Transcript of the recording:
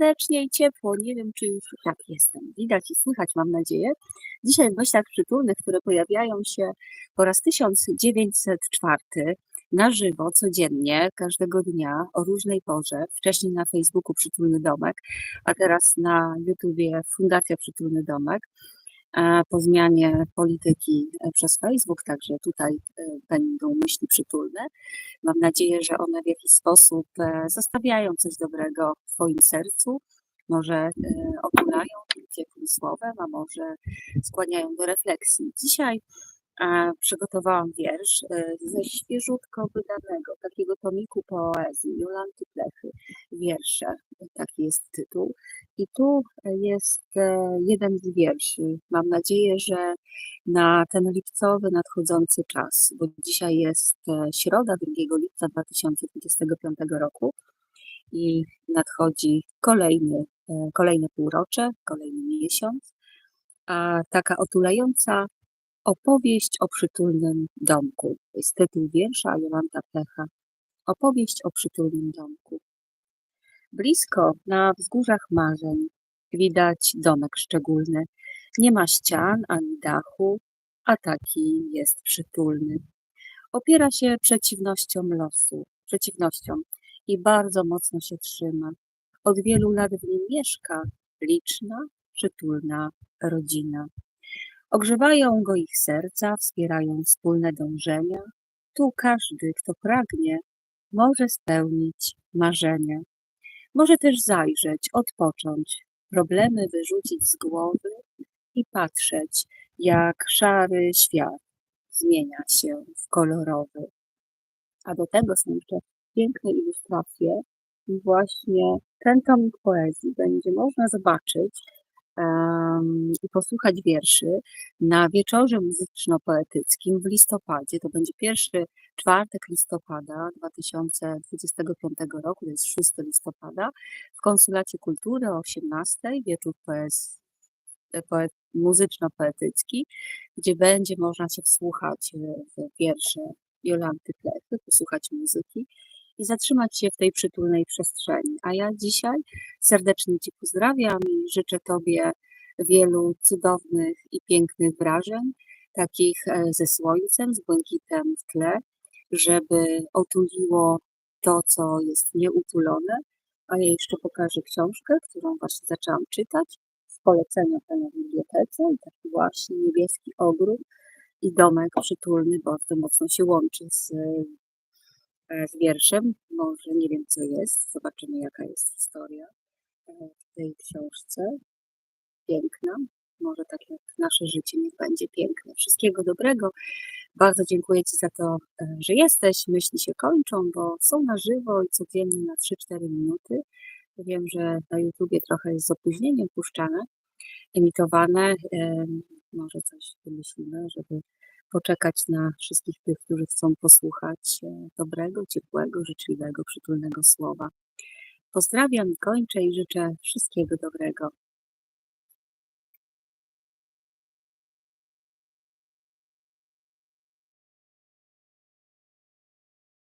serdecznie i ciepło. Nie wiem, czy już tak jestem. Widać i słychać, mam nadzieję. Dzisiaj w myślach przytulnych, które pojawiają się po raz 1904 na żywo, codziennie, każdego dnia, o różnej porze. Wcześniej na Facebooku Przytulny Domek, a teraz na YouTubie Fundacja Przytulny Domek. Po zmianie polityki e, przez Facebook, także tutaj e, będą myśli przytulne. Mam nadzieję, że one w jakiś sposób e, zostawiają coś dobrego w Twoim sercu. Może otulają ciepłym słowem, a może skłaniają do refleksji. Dzisiaj przygotowałam wiersz e, ze świeżutko wydanego takiego tomiku poezji Jolanty Plechy. Wiersze, taki jest tytuł. I tu jest e, jeden z wierszy. Mam nadzieję, że na ten lipcowy nadchodzący czas, bo dzisiaj jest e, środa 2 lipca 2025 roku i nadchodzi kolejny, kolejne półrocze, kolejny miesiąc, a taka otulająca opowieść o przytulnym domku. To jest tytuł wiersza Jolanta Plecha. Opowieść o przytulnym domku. Blisko, na wzgórzach marzeń, widać domek szczególny. Nie ma ścian ani dachu, a taki jest przytulny. Opiera się przeciwnościom losu, przeciwnościom i bardzo mocno się trzyma. Od wielu lat w nim mieszka liczna, przytulna rodzina. Ogrzewają go ich serca, wspierają wspólne dążenia. Tu każdy, kto pragnie, może spełnić marzenia. Może też zajrzeć, odpocząć, problemy wyrzucić z głowy i patrzeć, jak szary świat zmienia się w kolorowy. A do tego są jeszcze piękne ilustracje. Właśnie ten tomik poezji będzie można zobaczyć i posłuchać wierszy na wieczorze muzyczno-poetyckim w listopadzie. To będzie pierwszy czwartek listopada 2025 roku, to jest 6 listopada, w Konsulacie Kultury o 18, wieczór poez, poet, muzyczno-poetycki, gdzie będzie można się wsłuchać w wiersze Jolanty Plechy, posłuchać muzyki i zatrzymać się w tej przytulnej przestrzeni. A ja dzisiaj serdecznie Cię pozdrawiam i życzę Tobie wielu cudownych i pięknych wrażeń, takich e, ze słońcem, z błękitem w tle, żeby otuliło to, co jest nieutulone. A ja jeszcze pokażę książkę, którą właśnie zaczęłam czytać w polecenia pana w bibliotece i taki właśnie niebieski ogród i domek przytulny bardzo mocno się łączy z, z wierszem. Może nie wiem, co jest. Zobaczymy, jaka jest historia e, w tej książce. Piękna. Może tak jak nasze życie niech będzie piękne. Wszystkiego dobrego. Bardzo dziękuję Ci za to, e, że jesteś. Myśli się kończą, bo są na żywo i codziennie na 3-4 minuty. Wiem, że na YouTubie trochę jest z opóźnieniem puszczane, emitowane. Em, Może coś wymyślimy, żeby poczekać na wszystkich tych, którzy chcą posłuchać e, dobrego, ciepłego, życzliwego, przytulnego słowa. Pozdrawiam i kończę i życzę wszystkiego dobrego.